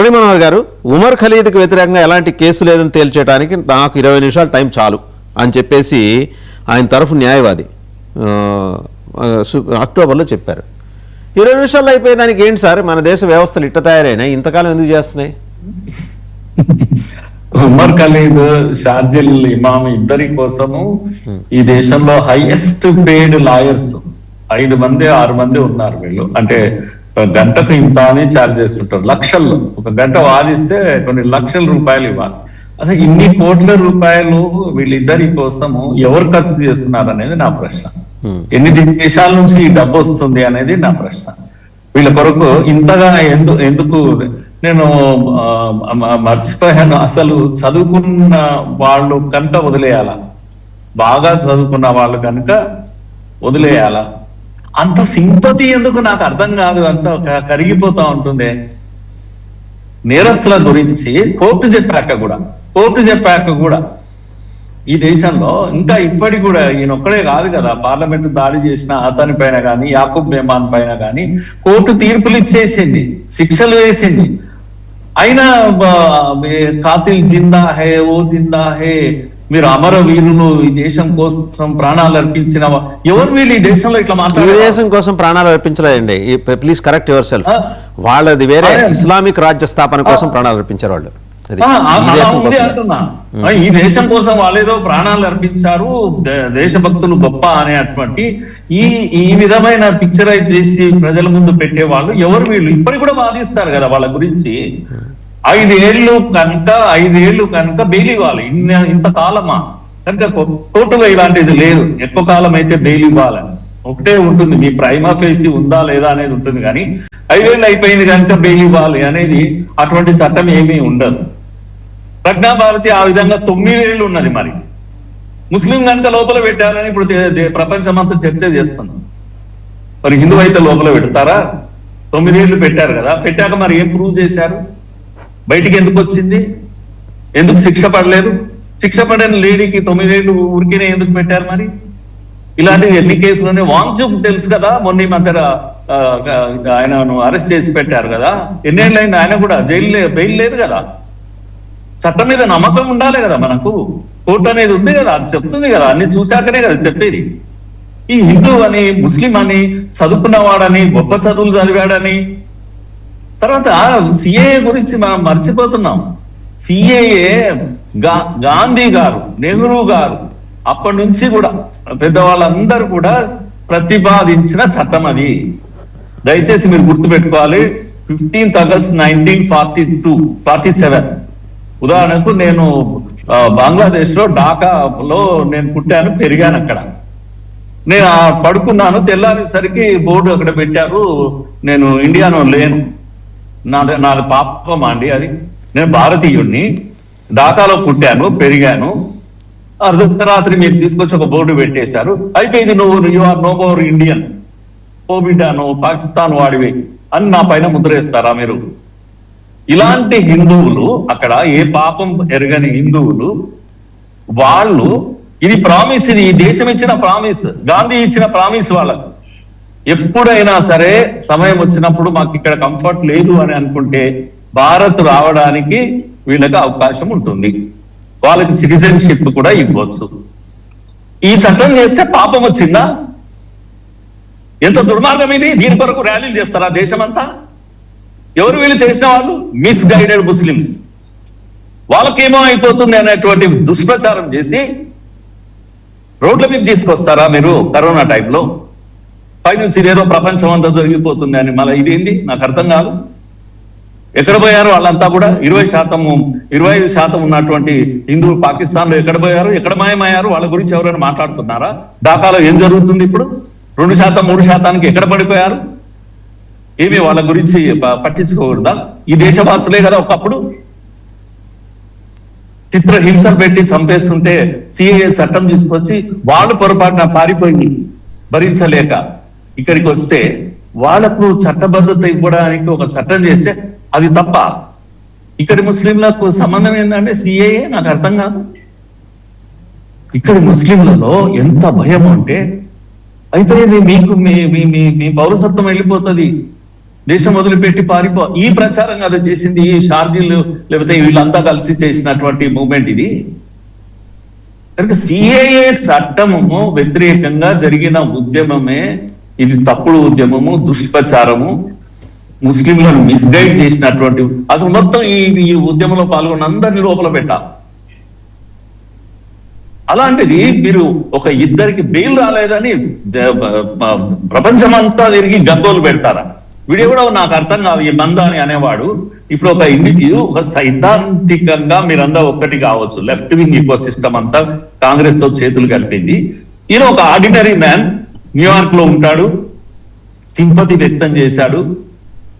మురళీ మనోహర్ గారు ఉమర్ ఖలీద్కి వ్యతిరేకంగా ఎలాంటి కేసు లేదని తేల్చేయడానికి నాకు ఇరవై నిమిషాలు టైం చాలు అని చెప్పేసి ఆయన తరఫు న్యాయవాది అక్టోబర్లో చెప్పారు. ఇరవై నిమిషాల్లో అయిపోయేదానికి ఏంటి సార్? మన దేశ వ్యవస్థలు ఇట్ట తయారైనాయి. ఇంతకాలం ఎందుకు చేస్తున్నాయి? ఉమర్ ఖలీద్ షార్జిల్ ఇమామ్ ఇద్దరి కోసము ఈ దేశంలో హైయెస్ట్ పేడ్ లాయర్స్ ఐదు మంది ఆరు మంది ఉన్నారు వీళ్ళు. అంటే గంటకు ఇంత అని ఛార్జ్ చేస్తుంటారు లక్షల్లో. ఒక గంట వాదిస్తే కొన్ని లక్షల రూపాయలు ఇవ్వాలి. అసలు ఇన్ని కోట్ల రూపాయలు వీళ్ళిద్దరి కోసము ఎవరు ఖర్చు చేస్తున్నారు అనేది నా ప్రశ్న. ఎన్ని దేశాల నుంచి ఈ డబ్బు వస్తుంది అనేది నా ప్రశ్న. వీళ్ళ కొరకు ఇంతగా ఎందు ఎందుకు నేను మర్చిపోయాను. అసలు చదువుకున్న వాళ్ళు కనుక వదిలేయాల? బాగా చదువుకున్న వాళ్ళు కనుక వదిలేయాల? అంత సింపతి ఎందుకు నాకు అర్థం కాదు? అంత కరిగిపోతా ఉంటుంది. నేరస్తుల గురించి కోర్టు చెప్పాక కూడా కోర్టు చెప్పాక కూడా ఈ దేశంలో ఇంకా ఇప్పటికి కూడా ఈయన ఒక్కడే కాదు కదా. పార్లమెంట్ దాడి చేసిన అతని పైన కానీ యాకూబ్ మెహమాన్ పైన కానీ కోర్టు తీర్పులు ఇచ్చేసింది శిక్షలు వేసింది. అయినా కాతిల్ జిందా హే ఓ జిందా హే మీరు అమర వీరులు ఈ దేశం కోసం ప్రాణాలు అర్పించిన ఎవరు వీళ్ళు ఈ దేశంలో ఇట్లా ఈ మాట్లాడారు దేశం కోసం ప్రాణాలు అర్పించలేదండి. Please correct yourself. వాళ్ళది వేరే. ఇస్లామిక్ రాజ్య స్థాపన కోసం ప్రాణాలు అర్పించారు వాళ్ళు. ఈ దేశం కోసం. ఈ వాళ్ళేదో ప్రాణాలు అర్పించారు దేశభక్తులు గొప్ప అనేటువంటి ఈ ఈ విధమైన పిక్చరైజ్ చేసి ప్రజల ముందు పెట్టే వాళ్ళు ఎవరు వీళ్ళు? ఇప్పటికి కూడా వాదిస్తారు కదా వాళ్ళ గురించి. ఐదేళ్ళు కనుక ఐదేళ్ళు కనుక బెయిల్ ఇవ్వాలి ఇన్ని ఇంత కాలమా? కనుక కోర్టులో ఇలాంటిది లేదు. ఎక్కువ కాలం అయితే బెయిల్ ఇవ్వాలని ఒకటే ఉంటుంది. మీ ప్రైమా ఫేసి ఉందా లేదా అనేది ఉంటుంది. కానీ ఐదేళ్ళు అయిపోయింది కనుక బెయిల్ ఇవ్వాలి అనేది అటువంటి చట్టం ఏమీ ఉండదు. ప్రజ్ఞాభారతి ఆ విధంగా తొమ్మిదేళ్ళు ఉన్నది మరి. ముస్లిం కనుక లోపల పెట్టాలని ఇప్పుడు ప్రపంచమంతా చర్చ చేస్తుంది. మరి హిందూ అయితే లోపల పెడతారా? తొమ్మిదేళ్ళు పెట్టారు కదా. పెట్టాక మరి ఏం ప్రూవ్ చేశారు? బయటికి ఎందుకు వచ్చింది? ఎందుకు శిక్ష పడలేదు? శిక్ష పడిన లేడీకి తొమ్మిదేళ్ళు ఊరికేనే ఎందుకు పెట్టారు మరి? ఇలాంటివి ఎన్ని కేసులు వాంగ్చూప్ తెలుసు కదా మొన్న ఈ మధ్య ఆయనను అరెస్ట్ చేసి పెట్టారు కదా. ఎన్నేళ్ళైంది అయింది ఆయన కూడా? జైలు బెయిల్ లేదు కదా. చట్టం మీద నమ్మకం ఉండాలి కదా మనకు. కోర్టు అనేది ఉంది కదా అది చెప్తుంది కదా అన్ని చూశాకనే కదా చెప్పేది. ఈ హిందూ అని ముస్లిం అని చదువుకున్నవాడని గొప్ప చదువులు చదివాడని తర్వాత సిఏఏ గురించి మనం మర్చిపోతున్నాం. సిఏఏ గాంధీ గారు నెహ్రూ గారు అప్పటి నుంచి కూడా పెద్దవాళ్ళందరూ కూడా ప్రతిపాదించిన చట్టం అది. దయచేసి మీరు గుర్తుపెట్టుకోవాలి fifteenth August nineteen forty two forty seven. ఉదాహరణకు నేను బంగ్లాదేశ్లో ఢాకాలో నేను పుట్టాను పెరిగాను అక్కడ. నేను పడుకున్నాను తెల్లారేసరికి బోర్డు అక్కడ పెట్టారు నేను ఇండియాలో లేను. నాది నాది పాపం అండి అది. నేను భారతీయుణ్ణి. ఢాకాలో పుట్టాను పెరిగాను. అర్ధరాత్రి మీరు తీసుకొచ్చి ఒక బోర్డు పెట్టేశారు. అయిపోయింది నువ్వు you are no more Indian ఓ బిడ్డ పాకిస్తాన్ వాడివి అని నా పైన ముద్రేస్తారా మీరు? ఇలాంటి హిందువులు అక్కడ ఏ పాపం ఎరగని హిందువులు వాళ్ళు ఇది ప్రామిస్ ఇది ఈ దేశం ఇచ్చిన ప్రామిస్ గాంధీ ఇచ్చిన ప్రామిస్ వాళ్ళకు. ఎప్పుడైనా సరే సమయం వచ్చినప్పుడు మాకు ఇక్కడ కంఫర్ట్ లేదు అని అనుకుంటే భారత్ రావడానికి వీళ్ళకి అవకాశం ఉంటుంది. వాళ్ళకి సిటిజన్షిప్ కూడా ఇవ్వచ్చు. ఈ చట్టం చేస్తే పాపం వచ్చిందా? ఎంత దుర్మార్గం ఇది? దీని కొరకు ర్యాలీలు చేస్తారా దేశమంతా? ఎవరు వీళ్ళు చేసిన వాళ్ళు? మిస్గైడెడ్ ముస్లిమ్స్ వాళ్ళకేమో అయిపోతుంది అనేటువంటి దుష్ప్రచారం చేసి రోడ్ల మీద తీసుకొస్తారా మీరు కరోనా టైంలో? పైనుంచి ఏదో ప్రపంచం అంతా జరిగిపోతుంది అని మళ్ళీ ఇదేంది? నాకు అర్థం కాదు. ఎక్కడ పోయారు వాళ్ళంతా కూడా? ఇరవై శాతం ఇరవై ఐదు శాతం ఉన్నటువంటి హిందువులు పాకిస్తాన్లో ఎక్కడ పోయారు? ఎక్కడ మాయమయ్యారు? వాళ్ళ గురించి ఎవరైనా మాట్లాడుతున్నారా? ఢాకాలో ఏం జరుగుతుంది ఇప్పుడు? రెండు శాతం మూడు శాతానికి ఎక్కడ పడిపోయారు? ఏమి వాళ్ళ గురించి పట్టించుకోకూడదా? ఈ దేశవాసులే కదా ఒకప్పుడు. చిత్ర హింసలు పెట్టి చంపేస్తుంటే సిఏ చట్టం తీసుకొచ్చి వాళ్ళు పొరపాటున పారిపోయి భరించలేక ఇక్కడికి వస్తే వాళ్ళకు చట్టబద్ధత ఇవ్వడానికి ఒక చట్టం చేస్తే అది తప్ప ఇక్కడి ముస్లింలకు సంబంధం ఏంటంటే సిఏఏ నాకు అర్థం కాదు. ఇక్కడి ముస్లింలలో ఎంత భయం అంటే అయిపోయింది మీకు మీ మీ మీ మీ పౌరసత్వం వెళ్ళిపోతుంది. దేశం వదిలిపెట్టి పారిపో ఈ ప్రచారం కదా చేసింది ఈ షార్జీలు లేకపోతే వీళ్ళంతా కలిసి చేసినటువంటి మూమెంట్ ఇది. కనుక సిఏఏ చట్టము వ్యతిరేకంగా జరిగిన ఉద్యమమే ఇది తప్పుడు ఉద్యమము దుష్ప్రచారము ముస్లింలను మిస్గైడ్ చేసినటువంటి అసలు మొత్తం ఈ ఈ ఉద్యమంలో పాల్గొన్న అందరినీ లోపల పెట్టాలి అలాంటిది మీరు ఒక ఇద్దరికి బెయిల్ రాలేదని ప్రపంచమంతా తిరిగి గద్దోలు పెడతారా? వీడు కూడా నాకు అర్థం కాదు ఈ మంద అని అనేవాడు. ఇప్పుడు ఒక ఇండికి ఒక సైద్ధాంతికంగా మీరంతా ఒక్కటి కావచ్చు. లెఫ్ట్ వింగ్ ఈకో సిస్టమ్ అంతా కాంగ్రెస్తో చేతులు కలిపింది. ఈయన ఒక ఆర్డినరీ మ్యాన్. న్యూయార్క్లో ఉంటాడు సింపతి వ్యక్తం చేశాడు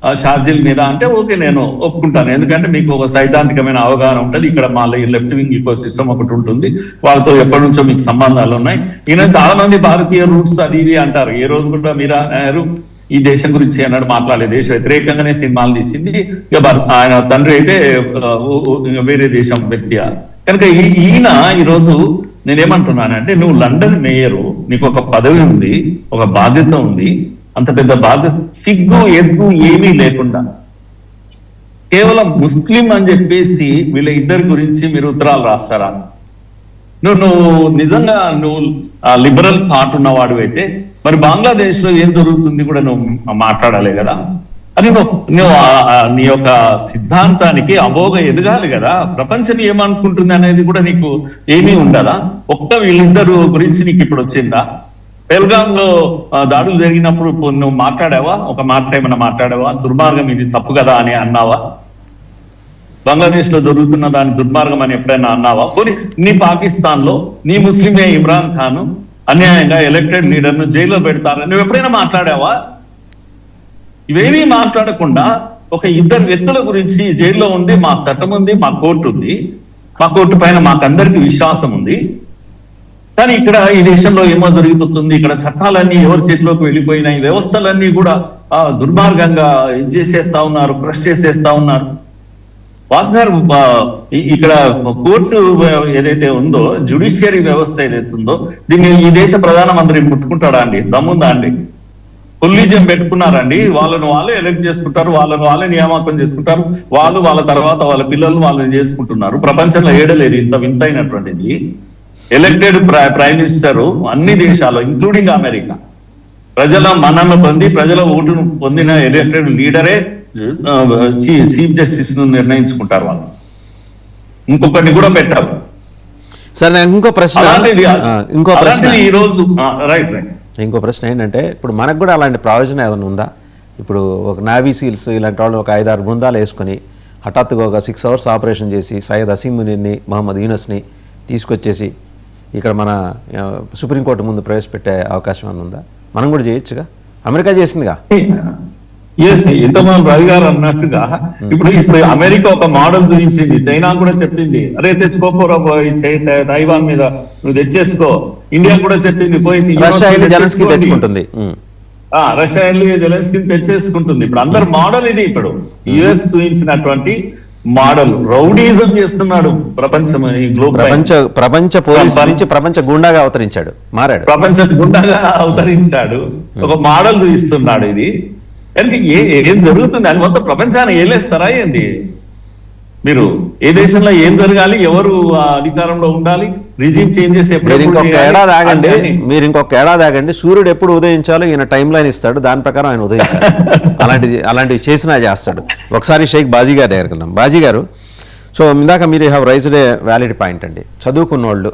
ఆ షార్జిల్ మీద అంటే ఓకే నేను ఒప్పుకుంటాను. ఎందుకంటే మీకు ఒక సైద్ధాంతికమైన అవగాహన ఉంటుంది. ఇక్కడ మా లెఫ్ట్ వింగ్ ఈకో సిస్టమ్ ఒకటి ఉంటుంది. వాళ్ళతో ఎప్పటి నుంచో మీకు సంబంధాలు ఉన్నాయి. ఈయన చాలా మంది భారతీయ రూట్స్ అది ఇది అంటారు. ఏ రోజు కూడా మీరా నాయరు ఈ దేశం గురించి అన్నాడు మాట్లాడలేదు దేశ వ్యతిరేకంగానే సినిమాలు తీసింది. ఇక ఆయన తండ్రి అయితే వేరే దేశం వ్యక్తి. కనుక ఈయన ఈరోజు నేనేమంటున్నానంటే నువ్వు లండన్ మేయరు నీకు ఒక పదవి ఉంది ఒక బాధ్యత ఉంది అంత పెద్ద బాధ్యత సిగ్గు ఎగ్గు ఏమీ లేకుండా. కేవలం ముస్లిం అని చెప్పేసి వీళ్ళ ఇద్దరి గురించి మీరు ఉత్తరాలు రాస్తారా? నువ్వు నువ్వు నిజంగా నువ్వు లిబరల్ థాట్ ఉన్నవాడు అయితే మరి బంగ్లాదేశ్లో ఏం జరుగుతుంది కూడా నువ్వు మాట్లాడాలి కదా? అని నువ్వు నీ యొక్క సిద్ధాంతానికి అమోఘ ఎదగాలి కదా. ప్రపంచం ఏమనుకుంటుంది అనేది కూడా నీకు ఏమీ ఉండదా? ఒక్క వీళ్ళిద్దరు గురించి నీకు ఇప్పుడు వచ్చిందా? పెల్గామ్లో దాడులు జరిగినప్పుడు నువ్వు మాట్లాడావా? ఒక మాట ఏమైనా మాట్లాడావా? దుర్మార్గం ఇది తప్పు కదా అని అన్నావా? బంగ్లాదేశ్లో జరుగుతున్న దాని దుర్మార్గం అని ఎప్పుడైనా అన్నావా? పోనీ నీ పాకిస్తాన్లో నీ ముస్లిమే ఇమ్రాన్ ఖాన్ అన్యాయంగా ఎలక్టెడ్ లీడర్ను జైల్లో పెడతారని నువ్వు ఎప్పుడైనా మాట్లాడావా? ఇవేమీ మాట్లాడకుండా ఒక ఇద్దరు వ్యక్తుల గురించి జైల్లో ఉంది మా చట్టం ఉంది మా కోర్టు ఉంది. మా కోర్టు పైన మాకందరికి విశ్వాసం ఉంది. కానీ ఇక్కడ ఈ దేశంలో ఏమో జరిగిపోతుంది ఇక్కడ చట్టాలన్నీ ఎవరి చేతిలోకి వెళ్ళిపోయినాయి వ్యవస్థలన్నీ కూడా దుర్మార్గంగా ఇది చేసేస్తా ఉన్నారు క్రష్ చేసేస్తా ఉన్నారు. వాసు గారు ఇక్కడ కోర్టు ఏదైతే ఉందో జ్యుడిషియరీ వ్యవస్థ ఏదైతే ఉందో దీన్ని ఈ దేశ ప్రధానమంత్రి ముట్టుకుంటాడా అండి? దమ్ముందా అండి? కొల్లీజియం పెట్టుకున్నారండి. వాళ్ళను వాళ్ళే ఎలక్ట్ చేసుకుంటారు వాళ్ళను వాళ్ళే నియామకం చేసుకుంటారు. వాళ్ళు వాళ్ళ తర్వాత వాళ్ళ పిల్లలు వాళ్ళని చేసుకుంటున్నారు. ప్రపంచంలో ఏడలేదు ఇంత వింతైనటువంటిది. ఎలక్టెడ్ ప్రైమ్ మినిస్టర్ అన్ని దేశాలు ఇంక్లూడింగ్ అమెరికా ప్రజల మన్నను పొంది ప్రజల ఓటును పొందిన ఎలక్టెడ్ లీడరే చీఫ్ జస్టిస్ను నిర్ణయించుకుంటారు వాళ్ళు. ఇంకొకటి కూడా పెట్టారు. సరే ఇంకో ప్రశ్న. ఇంకో ప్రశ్న. ఈ రోజు రైట్ రైట్ ఇంకో ప్రశ్న ఏంటంటే ఇప్పుడు మనకు కూడా అలాంటి ప్రయోజనం ఏమైనా ఉందా? ఇప్పుడు ఒక నావీ సీల్స్ ఇలాంటి వాళ్ళు ఒక ఐదారు బృందాలు వేసుకొని హఠాత్తుగా ఒక సిక్స్ అవర్స్ ఆపరేషన్ చేసి సయ్యద్ అసీమునిని మహమ్మద్ యూనస్ని తీసుకొచ్చేసి ఇక్కడ మన సుప్రీంకోర్టు ముందు ప్రవేశపెట్టే అవకాశం ఏమైనా ఉందా? మనం కూడా చేయొచ్చుగా? అమెరికా చేసిందిగా? ఎస్ ఇంతమంది రవి గారు అన్నట్టుగా ఇప్పుడు ఇప్పుడు అమెరికా ఒక మోడల్ చూపించింది. చైనా కూడా చెప్పింది. అరే తెచ్చుకోపోరా పోయి తైవాన్ మీద నువ్వు తెచ్చేసుకో. ఇండియా కూడా చెప్పింది పోయి. తెచ్చుకుంటుంది. ఆ రష్యా జెలెన్స్కీ తెచ్చేసుకుంటుంది. ఇప్పుడు అందరు మోడల్ ఇది ఇప్పుడు. యుఎస్ చూపించినటువంటి మోడల్. రౌడీజం చేస్తున్నాడు ప్రపంచం. ప్రపంచ ప్రపంచ పోలీసు నుంచి ప్రపంచ గుండాగా అవతరించాడు. మారాడు. ప్రపంచ గుండగా అవతరించాడు. ఒక మోడల్ చూపిస్తున్నాడు ఇది. కనుక ఏ ఏం జరుగుతుంది? అని మొత్తం ప్రపంచాన్ని ఏలేస్తారా ఏంది? మీరు ఏ దేశంలో ఏం జరగాలి ఎవరు అధికారంలో ఉండాలి రిజిమ్ చేంజెస్ మీరు ఇంకొక ఏడాది ఆగండి. మీరు ఇంకొక ఏడాది ఆగండి. సూర్యుడు ఎప్పుడు ఉదయించాలో ఈయన టైం లైన్ ఇస్తాడు. దాని ప్రకారం ఆయన ఉదయించాడు. అలాంటిది అలాంటివి చేసినా చేస్తాడు. ఒకసారి షేక్ బాజీ గారి దగ్గరికి వెళ్దాం. బాజీ గారు సో ఇందాక మీరు have raised a valid point అండి. చదువుకున్న వాళ్ళు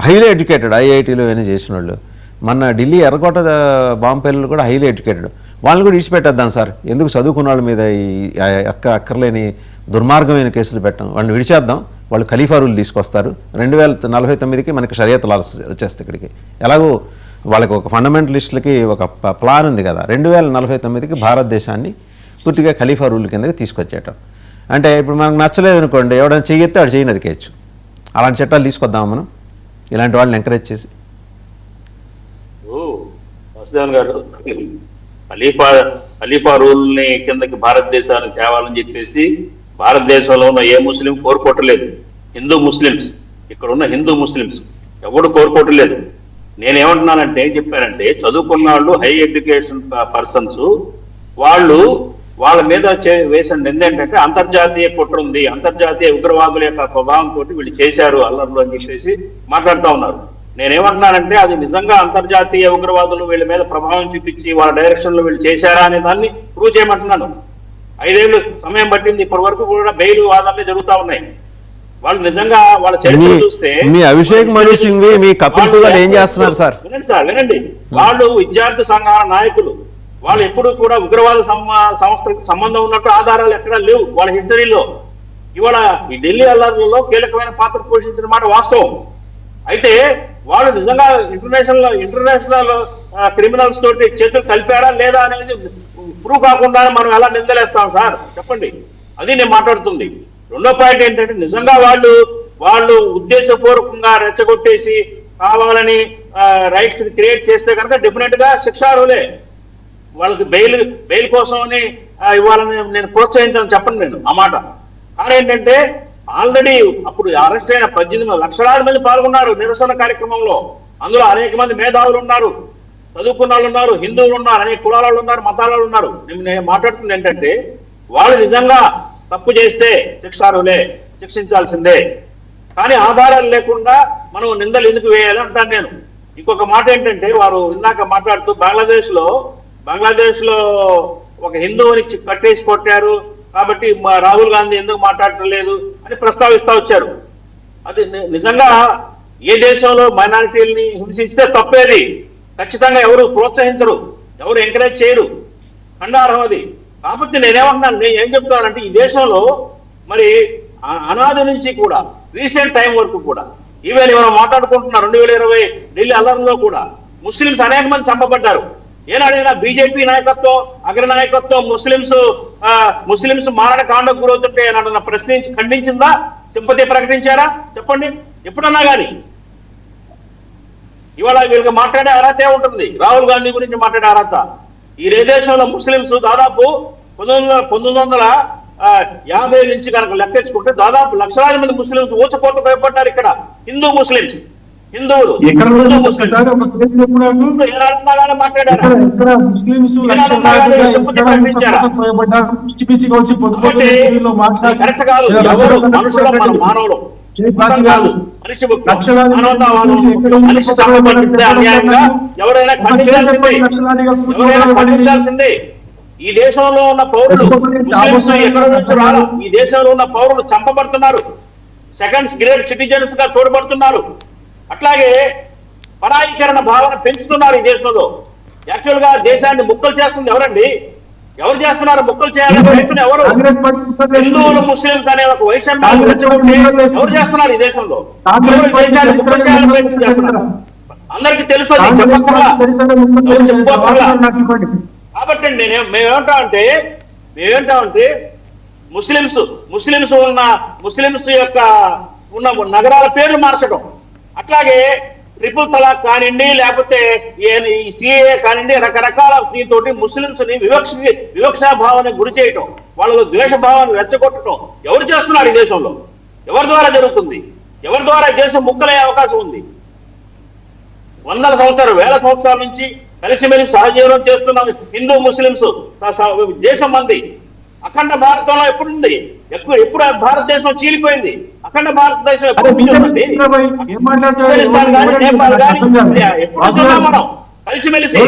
హైలీ ఎడ్యుకేటెడ్ ఐఐటీలో ఏమైనా చేసిన వాళ్ళు మన ఢిల్లీ ఎర్రకోట ఆ, బాంబు పిల్లలు కూడా హైలీ ఎడ్యుకేటెడ్ వాళ్ళని కూడా విడిచిపెట్టేద్దాం సార్. ఎందుకు చదువుకున్న వాళ్ళ మీద ఈ అక్క అక్కర్లేని దుర్మార్గమైన కేసులు పెట్టడం. వాళ్ళని విడిచేద్దాం. వాళ్ళు ఖలీఫా రూల్ తీసుకొస్తారు. రెండు వేల నలభై తొమ్మిదికి మనకి షరియత్ లాల్స్ వచ్చేస్తాయి ఇక్కడికి. ఎలాగో వాళ్ళకి ఒక ఫండమెంటలిస్టులకి ఒక ప- ప్లాన్ ఉంది కదా. రెండు వేల నలభై తొమ్మిదికి భారతదేశాన్ని పూర్తిగా ఖలీఫా రూల్ కిందకి తీసుకొచ్చేయటం. అంటే ఇప్పుడు మనకు నచ్చలేదు అనుకోండి ఎవడైనా చెయ్యెత్తే వాడు చేయని అదికేయచ్చు అలాంటి చట్టాలు తీసుకొద్దాం మనం? ఇలాంటి వాళ్ళని ఎంకరేజ్ చేసి. గారు. ఖలీఫా ఖలీఫా రూల్ని కిందకి భారతదేశానికి తేవాలని చెప్పేసి భారతదేశంలో ఉన్న ఏ ముస్లిం కోరుకోవట్లేదు. హిందూ ముస్లిమ్స్ ఇక్కడ ఉన్న హిందూ ముస్లిమ్స్ ఎవడు కోరుకోవట్లేదు. నేనేమంటున్నానంటే ఏం చెప్పానంటే చదువుకున్న వాళ్ళు హై ఎడ్యుకేషన్ పర్సన్స్ వాళ్ళు వాళ్ళ మీద చే- వేసిన నింద ఏంటంటే అంతర్జాతీయ కుట్ర ఉంది అంతర్జాతీయ ఉగ్రవాదుల యొక్క ప్రభావంతో వీళ్ళు చేశారు అల్లర్లు అని చెప్పేసి మాట్లాడుతూ ఉన్నారు. నేనేమంటున్నానంటే అది నిజంగా అంతర్జాతీయ ఉగ్రవాదులు వీళ్ళ మీద ప్రభావం చూపించి వాళ్ళ డైరెక్షన్లో వీళ్ళు చేశారా అనే దాన్ని ప్రూవ్ చేయమంటున్నాను. ఐదేళ్ళు సమయం పట్టింది ఇప్పటి వరకు కూడా బెయిల్ వాదనలే జరుగుతా ఉన్నాయి. వాళ్ళు నిజంగా వాళ్ళ చరిత్ర చూస్తే మీ అభిషేక్ మను సింఘ్వి, మీ కపిల్ సిబల్ ఏం చేస్తున్నారు. సార్? వినండి సార్ వినండి. వాళ్ళు విద్యార్థి సంఘాల నాయకులు. వాళ్ళు ఎప్పుడు కూడా ఉగ్రవాద సంస్థలకు సంబంధం ఉన్నట్టు ఆధారాలు ఎక్కడా లేవు వాళ్ళ హిస్టరీలో. ఇవాళ ఈ ఢిల్లీ అల్లర్లలో కీలకమైన పాత్ర పోషించిన మాట వాస్తవం. అయితే వాళ్ళు నిజంగా ఇంటర్నేషనల్ ఇంటర్నేషనల్ క్రిమినల్స్ తోటి చేతులు కలిపారా లేదా అనేది ప్రూవ్ కాకుండా మనం ఎలా నిందలేస్తాం సార్? చెప్పండి. అది నేను మాట్లాడుతుంది. రెండో పాయింట్ ఏంటంటే నిజంగా వాళ్ళు వాళ్ళు ఉద్దేశపూర్వకంగా రెచ్చగొట్టేసి కావాలని రైట్స్ క్రియేట్ చేస్తే కనుక డెఫినెట్గా శిక్షారులే వాళ్ళకి బెయిల్ బెయిల్ కోసమని ఇవ్వాలని నేను ప్రోత్సహించాలని చెప్పండి నేను ఆ మాట. కానీ ఏంటంటే ఆల్రెడీ అప్పుడు అరెస్ట్ అయిన పద్దెనిమిది లక్షలాది మంది పాల్గొన్నారు నిరసన కార్యక్రమంలో. అందులో అనేక మంది మేధావులు ఉన్నారు చదువుకున్న వాళ్ళు ఉన్నారు హిందువులు ఉన్నారు అనేక కులాల వాళ్ళు ఉన్నారు మతాల వాళ్ళు ఉన్నారు. నేను నేను మాట్లాడుతుంది ఏంటంటే వాళ్ళు నిజంగా తప్పు చేస్తే శిక్షారులే శిక్షించాల్సిందే. కానీ ఆధారాలు లేకుండా మనం నిందలు ఎందుకు వేయాలి అంటాను నేను. ఇంకొక మాట ఏంటంటే వారు ఇందాక మాట్లాడుతూ బంగ్లాదేశ్లో బంగ్లాదేశ్లో ఒక హిందువుని కట్టేసి కొట్టారు కాబట్టి మా రాహుల్ గాంధీ ఎందుకు మాట్లాడటం లేదు అని ప్రస్తావిస్తా వచ్చారు. అది నిజంగా ఏ దేశంలో మైనారిటీలని హింసిస్తే తప్పేది? ఖచ్చితంగా ఎవరు ప్రోత్సహించరు ఎవరు ఎంకరేజ్ చేయరు. ఖండార్హం అది. కాబట్టి నేనేమంటున్నాను నేను ఏం చెప్తానంటే ఈ దేశంలో మరి అనాది నుంచి కూడా రీసెంట్ టైం వరకు కూడా ఈవేళ మనం మాట్లాడుకుంటున్నా రెండు వేల ఇరవై ఢిల్లీ అల్లర్లో కూడా ముస్లింస్ అనేక మంది చంపబడ్డారు. ఏనాడైనా బీజేపీ నాయకత్వం అగ్రనాయకత్వం ముస్లింస్ ఆ, ముస్లింస్ మారణ కాండకు గురవుతుంటే ఏనాడన్నా ప్రశ్నించి ఖండించిందా? సింపతి ప్రకటించారా? చెప్పండి. ఎప్పుడన్నా కానీ ఇవాళ వీళ్ళకి మాట్లాడే అర్హత ఉంటుంది? రాహుల్ గాంధీ గురించి మాట్లాడే అర్హత. ఈ దేశంలో ముస్లింస్ దాదాపు పంతొమ్మిది వందల ఆ, యాభై నుంచి కనుక లెక్కించుకుంటే దాదాపు లక్షలాది మంది ముస్లింస్ ఊచకోత భయపడ్డారు ఇక్కడ. హిందూ ముస్లింస్ హిందువులు. ఇక్కడ ముస్లింస్ పిచ్చి పిచ్చిగా వచ్చి పొద్దు పొద్దు మానవులు. ఈ దేశంలో ఉన్న పౌరులు ఈ దేశంలో ఉన్న పౌరులు చంపబడుతున్నారు. సెకండ్స్ గ్రేడ్ సిటిజన్స్గా చూడబడుతున్నారు అట్లాగే పరాయీకరణ భావన పెంచుతున్నారు ఈ దేశంలో. యాక్చువల్గా దేశాన్ని ముక్కలు చేస్తుంది ఎవరండి? ఎవరు చేస్తున్నారు ముక్కలు చేయాలని ప్రయత్నం ఎవరు? హిందువులు. ముస్లింస్ అనే ఒక చేస్తుంది. ఎవరు చేస్తున్నారు ఈ దేశంలో? దేశాన్ని ముక్కలు చేయాలని ప్రయత్నం చేస్తున్నారు. అందరికీ తెలుసు. కాబట్టి నేను మేమేమంటామంటే మేమేంటామంటే ముస్లింస్ ముస్లింస్ ఉన్న ముస్లింస్ యొక్క ఉన్న నగరాల పేర్లు మార్చడం. అట్లాగే ట్రిపుల్ తలాక్ కానివ్వండి లేకపోతే సిఏ కానివ్వండి రకరకాల దీంతోటి ముస్లింస్ని వివక్ష వివక్షా భావానికి గురి చేయటం వాళ్ళలో ద్వేష భావాన్ని రెచ్చగొట్టడం ఎవరు చేస్తున్నారు ఈ దేశంలో? ఎవరి ద్వారా జరుగుతుంది? ఎవరి ద్వారా దేశం ముక్కలయ్యే అవకాశం ఉంది? వందల సంవత్సరాలు వేల సంవత్సరాల నుంచి కలిసిమెలిసి సహజీవనం చేస్తున్న హిందూ ముస్లింస్ దేశం మంది అఖండ భారతంలో ఎప్పుడుంది? ఎప్పుడు ఎప్పుడు భారతదేశం చీలిపోయింది? అఖండ భారతదేశం ఎప్పుడు కలిసిమెలిసి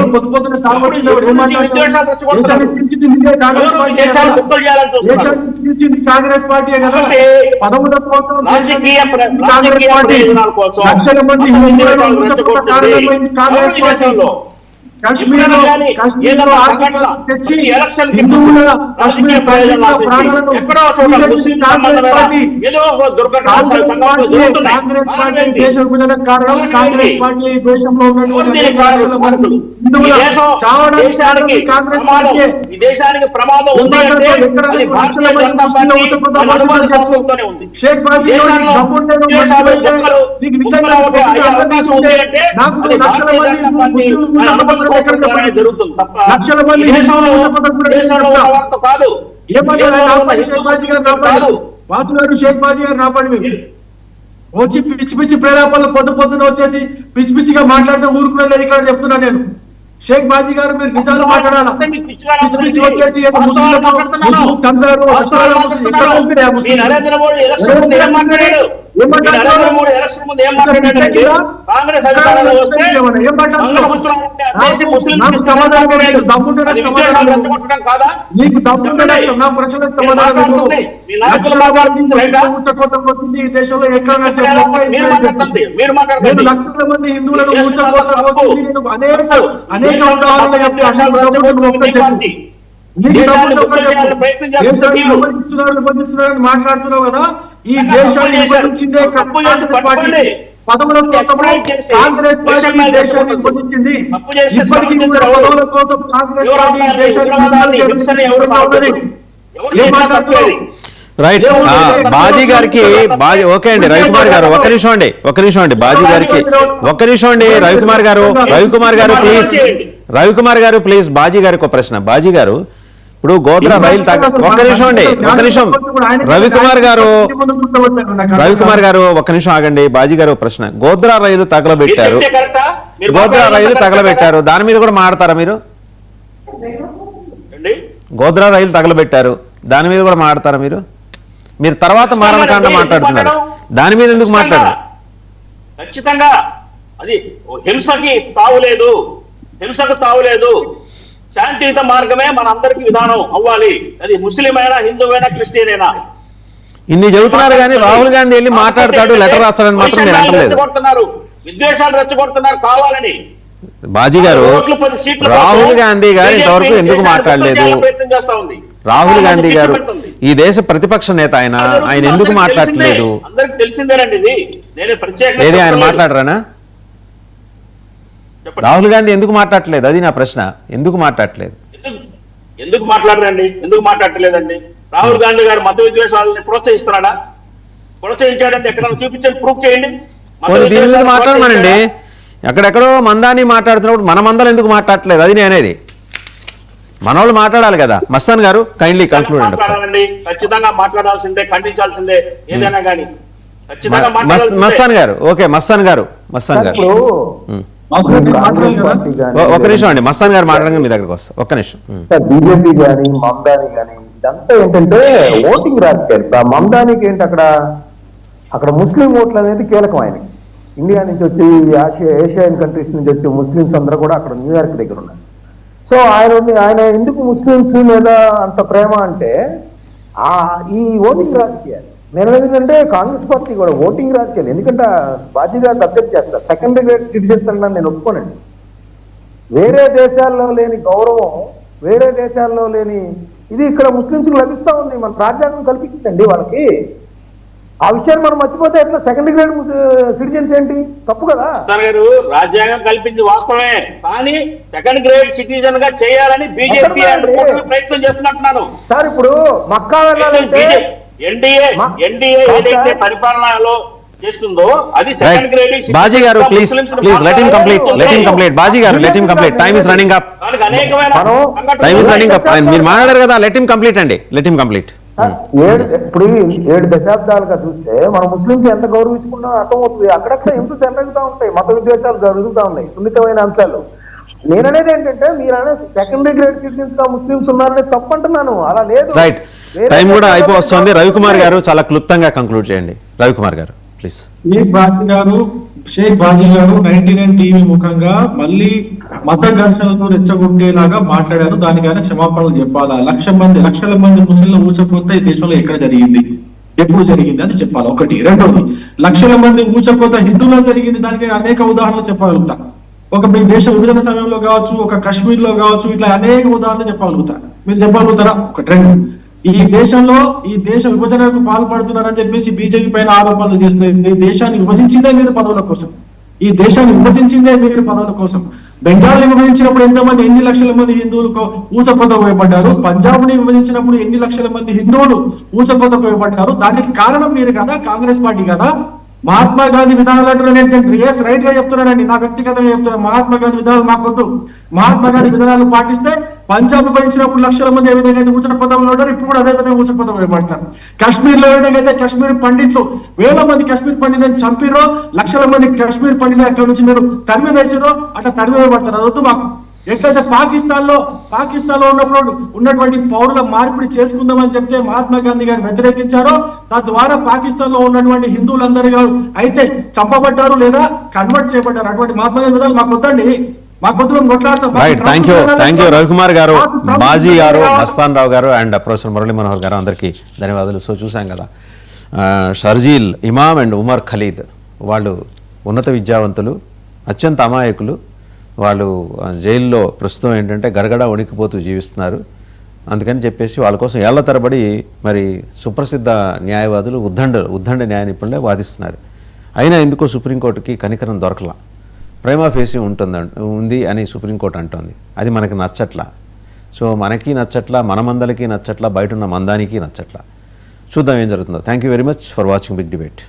కాంగ్రెస్ పార్టీ పదమూడవ సంవత్సరం కాంగ్రెస్ పార్టీ దేశ విభజనకు కారణం కాంగ్రెస్? పార్టీ దేశంలో ఉన్నటువంటి కాంగ్రెస్ పార్టీ ఈ దేశానికి ప్రమాదం షేక్ నీకు లక్షల మంది జరుగుతుంది. లక్షల మంది కాదు. వాసు గారు షేక్ బాజీ గారు నాపల్లి వచ్చి పిచ్చి పిచ్చి ప్రేరేపణలు పొద్దు పొద్దున వచ్చేసి పిచ్చి పిచ్చిగా మాట్లాడితే ఊరుకునే లేదు. ఇక్కడ చెప్తున్నా నేను. షేక్ బాజీ గారు మీరు నిజాలు మాట్లాడాలా? పిచ్చి పిచ్చి. వచ్చేసి ఏదో నాకు- సమాధానం లేదు. దమ్ముంటే సమాధానం నీకు దమ్ముంటే నా ప్రశ్నలకు సమాధానం ఈ దేశంలో ఎక్కడ నేను లక్షల మంది హిందువులను నేను అనేక ఉదాహరణలు. నీకు దమ్ముంటే. ప్రయత్నం మాట్లాడుతున్నావు కదా? ఈ దేశాన్ని. విభజించిందే పార్టీ. పదవుల కోసము కాంగ్రెస్ దేశాన్ని. విభజించింది తప్పు చేస్తే ఇప్పటికీ కూడా సమర్థించరు. పదవుల కోసం కాంగ్రెస్ పార్టీ దేశాన్ని ఏం. రైట్ బాజీ గారికి బాజీ ఓకే అండి రవికుమార్ గారు ఒక్క నిమిషం అండి ఒక్క నిమిషం అండి బాజీ గారికి ఒక్క నిమిషం అండి రవికుమార్ గారు రవికుమార్ గారు ప్లీజ్ రవికుమార్ గారు ప్లీజ్ బాజీ గారికి ఒక ప్రశ్న. బాజీ గారు ఇప్పుడు గోద్రా రైలు ఒక్క నిమిషం అండి ఒక్క నిమిషం. రవికుమార్ గారు రవికుమార్ గారు ఒక్క నిమిషం ఆగండి బాజీ గారు ఒక ప్రశ్న. గోద్రా రైలు తగలబెట్టారు గోద్రా మాట్లాడాలి రైలు తగలబెట్టారు దాని మీద కూడా మాట్లాడతారా మీరు? గోద్రా రైలు తగలబెట్టారు దాని మీద కూడా మాట్లాడతారా మీరు? మీరు తర్వాత మారణకాండ మాట్లాడుతున్నారు. దాని మీద ఎందుకు మాట్లాడరు? ఖచ్చితంగా. అది హింసకి తావులేదు హింసకు తావులేదు శాంతియుత మార్గమే మన అందరికి విధానం అవ్వాలి. అది ముస్లిం అయినా హిందువైనా క్రిస్టియన్ అయినా ఇన్ని చెబుతున్నారు కానీ రాహుల్ గాంధీ వెళ్ళి మాట్లాడతాడు లెటర్ రాస్తాడని మాత్రం రెచ్చగొడుతున్నారు. విద్వేషాలు రెచ్చగొడుతున్నారు కావాలని. బాజీ గారు రాహుల్ గాంధీ గారు ఇంతవరకు ఎందుకు మాట్లాడలేదు? రాహుల్ గాంధీ గారు. ఈ దేశ ప్రతిపక్ష నేత ఆయన ఆయన ఎందుకు. అందరికీ తెలిసిందేనండి ఆయన. మాట్లాడరానా. రాహుల్ గాంధీ ఎందుకు మాట్లాడట్లేదు? అది నా ప్రశ్న. ఎందుకు మాట్లాడట్లేదు? ఎందుకు- ఎందుకు మాట్లాడరండి? ఎందుకు మాట్లాడలేదండి రాహుల్ గాంధీ గారు మత విద్వేషాలని ప్రోత్సహిస్తున్నాడా? ప్రోత్సహించాడంటే ఎక్కడ చూపించండి ప్రూఫ్ చేయండి. దీని మీద మాట్లాడమనండి? ఎక్కడెక్కడో మందాన్ని మాట్లాడుతున్నప్పుడు మన మందలు ఎందుకు మాట్లాడట్లేదు? అది నేనేది. మనోళ్ళు మాట్లాడాలి కదా. మస్తాన్ గారు కైండ్లీ కంక్లూడ్ అండి ఖచ్చితంగా మాట్లాడాల్సిందే ఖండించాల్సిందే ఏదైనా కానీ. మస్తాన్ గారు ఓకే మస్తాన్ గారు మస్తాన్ గారు. ఒక్క నిమిషం అండి మస్తాన్ గారు మాట్లాడగా మీ దగ్గరకు వస్తా ఒక్క నిమిషం. బీజేపీ గాని మమదాని గాని ఇదంతా ఏంటంటే ఓటింగ్ రాజకీయాలు. ఇప్పుడు ఆ మమదానికి ఏంటి అక్కడ? అక్కడ ముస్లిం ఓట్లు అనేది కీలకం ఆయనకి ఇండియా నుంచి వచ్చి ఆసియా ఏషియన్ కంట్రీస్ నుంచి వచ్చే ముస్లిమ్స్ అందరూ కూడా అక్కడ న్యూయార్క్ దగ్గర ఉన్నారు. సో ఆయన ఆయన ఎందుకు ముస్లిమ్స్ మీద అంత ప్రేమ అంటే ఆ ఈ ఓటింగ్ రాజకీయాలు నేను ఎందుకంటే కాంగ్రెస్ పార్టీ కూడా ఓటింగ్ రాజకీయాలు ఎందుకంటే బాధ్యత అబ్జెక్ట్ చేస్తారు. సెకండరీ గ్రేడ్ సిటిజన్స్ అన్నా నేను ఒప్పుకోనండి. వేరే దేశాల్లో లేని గౌరవం వేరే దేశాల్లో లేని ఇది ఇక్కడ ముస్లింస్ లభిస్తా ఉంది. మన రాజ్యాంగం కల్పించిందండి వాళ్ళకి. ఆ విషయాన్ని మనం మర్చిపోతే ఎట్లా? సెకండ్ గ్రేడ్ సిటిజన్స్ ఏంటి? తప్పు కదా? గారు రాజ్యాంగం కల్పించి వాస్తవమే. కానీ సెకండ్ గ్రేడ్ సిటిజన్గా చేయాలని బీజేపీ. ప్రయత్నం చేస్తున్నట్టున్నాను సార్ ఇప్పుడు మక్కా వెళ్ళాలంటే ఎన్డీఏ మా- ఎన్డీఏ సార్, ఏదైతే సార్. పరిపాలనలో చేస్తుందో అది second right grade Baji garu please please let him complete let him complete Baji garu let him complete time is running up time is. Running up మీరు మాట్లాడారు కదా let him complete అండి. Let him complete sir, ఏడు ఇప్పుడు ఏడు దశాబ్దాలుగా చూస్తే మన ముస్లింస్ ఎంత గౌరవించుకున్నా అర్థమవుతుంది. అక్కడక్కడ హింస చెలరుగుతూ ఉంటాయి. మత విద్వేషాలు జరుగుతూ ఉన్నాయి. సున్నితమైన అంశాలు. నేననేది ఏంటంటే మీరు సెకండరీ గ్రేడ్ సిటిజన్స్గా ముస్లింస్ ఉన్నారనే తప్పు అంటున్నాను అలా లేదు. రైట్ టైం కూడా అయిపోతుంది. రవికుమార్ గారు చాలా క్లుప్తంగా కంక్లూడ్ చేయండి. రవికుమార్ గారు ప్లీజ్ షేక్ బాజీ గారు షేక్ బాజీ గారు నైన్టీ నైన్ టీవీ ముఖంగా మళ్ళీ మత ఘర్షణలతో రెచ్చగొట్టేలాగా మాట్లాడారు. దానికైనా క్షమాపణలు చెప్పాలా? లక్ష మంది లక్షల మంది ముస్లింలు ఊచపోతే ఈ దేశంలో ఎక్కడ జరిగింది? ఎప్పుడు జరిగింది అని చెప్పాలి. ఒకటి. రెండోది లక్షల మంది ఊచకోత హిందువులో జరిగింది. దానికి అనేక ఉదాహరణలు చెప్పగలుగుతా. ఒక మీ దేశ విభజన సమయంలో కావచ్చు ఒక కాశ్మీర్లో కావచ్చు ఇట్లా అనేక ఉదాహరణలు చెప్పగలుగుతారు. మీరు చెప్పగలుగుతారా? ఒక ట్రెండ్ ఈ దేశంలో ఈ దేశ విభజనకు పాల్పడుతున్నారని చెప్పేసి బీజేపీ పైన ఆరోపణలు చేస్తుంది ఈ దేశాన్ని విభజించిందే మీరు పదవుల కోసం. ఈ దేశాన్ని విభజించిందే మీరు పదవుల కోసం. బెంగాల్ని విభజించినప్పుడు ఎంతమంది ఎన్ని లక్షల మంది హిందువులు ఊచపద పోయబడ్డారు? పంజాబ్ని విభజించినప్పుడు ఎన్ని లక్షల మంది హిందువులు ఊచపద పోయబడ్డారు? దానికి కారణం మీరు కదా? కాంగ్రెస్ పార్టీ కదా? మహాత్మా గాంధీ విధానాలు అంటున్నాను ఎస్ రైట్గా చెప్తున్నానండి. నా వ్యక్తిగతంగా చెప్తున్నాను. మహాత్మా గాంధీ విధానాలు మాకొద్దు మహాత్మా గాంధీ విధానాలు పాటిస్తే పంజాబ్ విభజించినప్పుడు లక్షల మంది ఏ విధంగా అయితే ఊచట పదవులు ఉంటారు ఇప్పుడు కూడా అదే విధంగా ఊచట పదవులు వేయబడతారు కాశ్మీర్లో విధంగా అయితే కాశ్మీర్ పండిట్లు వేల మంది కాశ్మీర్ పండితులను చంపిరో లక్షల మంది కాశ్మీర్ పండితులు అక్కడ నుంచి మీరు తరిమి వేసిరో అట్లా తరిమి వేయబడతారు. అదొద్దు మాకు. ఎట్లయితే పాకిస్తాన్లో పాకిస్తాన్లో ఉన్నప్పుడు ఉన్నటువంటి పౌరుల మార్పిడి చేసుకుందామని చెప్తే మహాత్మా గాంధీ గారు వ్యతిరేకించారో తద్వారా పాకిస్తాన్లో ఉన్నటువంటి హిందువులందరూ అయితే చంపబడ్డారు లేదా కన్వర్ట్ చేయబడ్డారు. అటువంటి మహాత్మా గాంధీ మాకు వద్దండి. Thank you thank you Ravikumar garu Baji garu Mastan రావు గారు అండ్ ప్రొఫెసర్ మురళీ మనోహర్ గారు అందరికీ ధన్యవాదాలు. సో చూసాం కదా షర్జీల్ ఇమామ్ అండ్ ఉమర్ ఖలీద్ వాళ్ళు ఉన్నత విద్యావంతులు అత్యంత అమాయకులు వాళ్ళు జైల్లో ప్రస్తుతం ఏంటంటే గడగడ వణికిపోతూ జీవిస్తున్నారు. అందుకని చెప్పేసి వాళ్ళ కోసం ఏళ్ళ తరబడి మరి సుప్రసిద్ధ న్యాయవాదులు ఉద్దండ ఉద్దండ న్యాయ నిపుణులే వాదిస్తున్నారు. అయినా ఎందుకో సుప్రీంకోర్టుకి కనికరం దొరకలా. ప్రైమా ఫేసి ఉంటుంది ఉంది అని సుప్రీంకోర్టు అంటోంది. అది మనకి నచ్చట్లా. సో మనకి నచ్చట్లా మన మందలకి నచ్చట్లా బయట ఉన్న మందానికి నచ్చట్లా. చూద్దాం ఏం జరుగుతుందో. Thank you very much for watching big debate